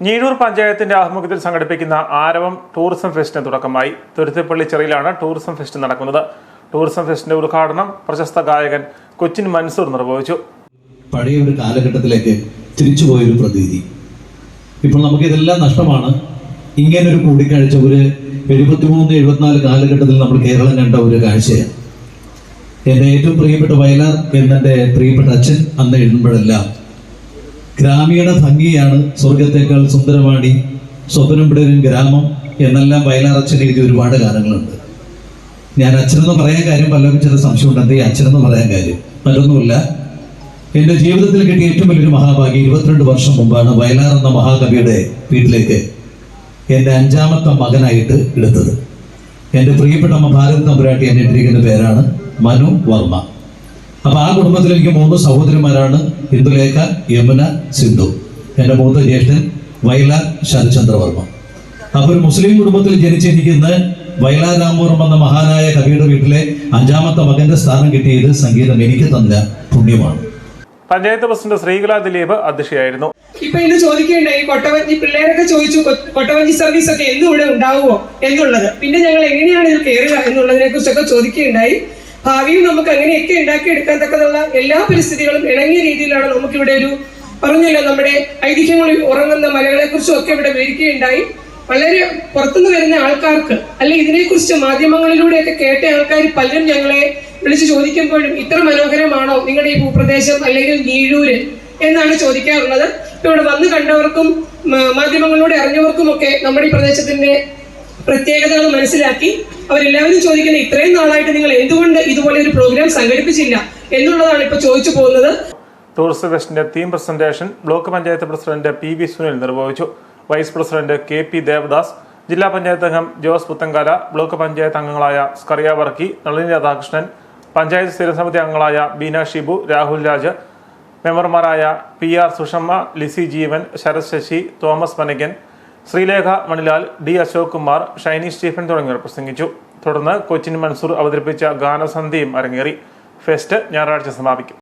ഞീഴൂർ പഞ്ചായത്തിന്റെ ആഭിമുഖ്യത്തിൽ സംഘടിപ്പിക്കുന്ന ആരവം ടൂറിസം ഫെസ്റ്റിന് തുടക്കമായി. തുരുത്തിപ്പള്ളി ചെറിയിലാണ് ടൂറിസം ഫെസ്റ്റ് നടക്കുന്നത്. ടൂറിസം ഫെസ്റ്റിന്റെ ഉദ്ഘാടനം പ്രശസ്ത ഗായകൻ കൊച്ചിൻ മൻസൂർ നിർവഹിച്ചു. പഴയ ഒരു കാലഘട്ടത്തിലേക്ക് തിരിച്ചുപോയൊരു പ്രതീതി. ഇപ്പോൾ നമുക്ക് ഇതെല്ലാം നഷ്ടമാണ്. ഇങ്ങനെ ഇങ്ങനൊരു കൂടിക്കാഴ്ച ഒരു എഴുപത്തിമൂന്ന് എഴുപത്തിനാല് കാലഘട്ടത്തിൽ നമ്മൾ കേരളം കണ്ട ഒരു കാഴ്ചയാണ്. എന്റെ ഏറ്റവും പ്രിയപ്പെട്ട വയലാർ എന്നെ പ്രിയപ്പെട്ട അച്ഛൻ അന്ന് എഴുതുമ്പോഴെല്ലാം ഗ്രാമീണ ഭംഗിയാണ് സ്വർഗത്തേക്കാൾ സുന്ദരവാണി സ്വപ്നം പിടരും ഗ്രാമം എന്നെല്ലാം വയലാർ അച്ഛൻ എഴുതിയ ഒരുപാട് ഗാനങ്ങളുണ്ട്. ഞാൻ അച്ഛനെന്ന് പറയാൻ കാര്യം പലർക്കും ചില സംശയമുണ്ട്. എന്തേ അച്ഛനെന്ന് പറയാൻ കാര്യം? മറ്റൊന്നുമില്ല എന്റെ ജീവിതത്തിൽ കിട്ടിയ ഏറ്റവും വലിയൊരു മഹാഭാഗ്യം ഇരുപത്തിരണ്ട് വർഷം മുമ്പാണ് വയലാർ എന്ന മഹാകവിയുടെ വീട്ടിലേക്ക് എന്റെ അഞ്ചാമത്തെ മകനായിട്ട് എടുത്തത് എന്റെ പ്രിയപ്പെട്ട അമ്മ ഭാരത് തമ്പുരാട്ടി എന്നെ ഇട്ടിരിക്കുന്ന പേരാണ് മനു വർമ്മ. അപ്പൊ ആ കുടുംബത്തിൽ എനിക്ക് മൂന്ന് സഹോദരന്മാരാണ് ഇന്ദുലേഖ യമുന സിന്ധു. എന്റെ മൂത്ത ജ്യേഷ്ഠൻ വയലാർ ശരചന്ദ്രവർമ്മ അപ്പൊ ഒരു മുസ്ലിം കുടുംബത്തിൽ ജനിച്ചിരിക്കുന്ന വയലാർ രാമവർമ്മ എന്ന മഹാനായ കവിയുടെ വീട്ടിലെ അഞ്ചാമത്തെ മകന്റെ സ്ഥാനം കിട്ടിയത് സംഗീതം എനിക്ക് തന്ന പുണ്യമാണ്. പഞ്ചായത്ത് പ്രസിഡന്റ് ശ്രീകല ദിലീപ് അധ്യക്ഷയായിരുന്നു. ഇപ്പൊ ഇന്ന് ചോദിക്കുകയുണ്ടായി കൊട്ടവഞ്ചി പിള്ളേരൊക്കെ ചോദിച്ചു കൊട്ടവഞ്ചി സർവീസ് ഒക്കെ എന്നും ഇവിടെ ഉണ്ടാവുമോ എന്നുള്ളത്. പിന്നെ ഞങ്ങൾ എങ്ങനെയാണ് ഇതിൽ കയറുക എന്നുള്ളതിനെ കുറിച്ചൊക്കെ ചോദിക്കുകയുണ്ടായി. ഭാവിയിൽ നമുക്ക് അങ്ങനെയൊക്കെ ഉണ്ടാക്കിയെടുക്കാൻ തക്കതുള്ള എല്ലാ പരിസ്ഥിതികളും ഇണങ്ങിയ രീതിയിലാണ് നമുക്കിവിടെ ഒരു പറഞ്ഞല്ലോ നമ്മുടെ ഐതിഹ്യങ്ങളിൽ ഉറങ്ങുന്ന മലകളെ കുറിച്ചും ഒക്കെ ഇവിടെ വിവരിക്കുകയുണ്ടായി. വളരെ പുറത്തുനിന്ന് വരുന്ന ആൾക്കാർക്ക് അല്ലെ ഇതിനെക്കുറിച്ച് മാധ്യമങ്ങളിലൂടെയൊക്കെ കേട്ട ആൾക്കാർ പലരും ഞങ്ങളെ വിളിച്ച് ചോദിക്കുമ്പോഴും ഇത്ര മനോഹരമാണോ നിങ്ങളുടെ ഈ ഭൂപ്രദേശം അല്ലെങ്കിൽ നീഴൂര് എന്നാണ് ചോദിക്കാറുള്ളത്. ഇവിടെ വന്നു കണ്ടവർക്കും മാധ്യമങ്ങളിലൂടെ അറിഞ്ഞവർക്കും ഒക്കെ നമ്മുടെ ഈ പ്രദേശത്തിന്റെ പ്രത്യേകതകൾ മനസ്സിലാക്കി. അവരെല്ലാവരും ചോദിക്കുന്നത് ഇത്രയും നാളായിട്ട് നിങ്ങൾ എന്തുകൊണ്ട് ഇതുപോലെ ഒരു പ്രോഗ്രാം സംഘടിപ്പിച്ചില്ല എന്നുള്ളതാണ് ഇപ്പൊ ചോദിച്ചു പോകുന്നത്. Tourism ഫെസ്റ്റിന്റെ theme presentation block panchayat president P V Sunil നിർവഹിച്ചു. Vice president K P Devadas ജില്ലാ പഞ്ചായത്ത് അംഗം ജോസ് പുത്തങ്കാല ബ്ലോക്ക് പഞ്ചായത്ത് അംഗങ്ങളായ സ്കറിയ വർക്കി നളിനി രാധാകൃഷ്ണൻ പഞ്ചായത്ത് സ്ഥിരസമിതി അംഗങ്ങളായ ബീന ഷിബു രാഹുൽ രാജ് മെമ്പർമാരായ P R Sushama Lissy Jeevan Sarath Sasi Thomas Panakan Sreelekha Manilal D Ashok Kumar Shiny Stephen തുടങ്ങിയവർ പ്രസംഗിച്ചു. തുടർന്ന് കൊച്ചിൻ മൻസൂർ അവതരിപ്പിച്ച ഗാനസന്ധ്യയും അരങ്ങേറി. ഫെസ്റ്റ് ഞായറാഴ്ച സമാപിക്കും.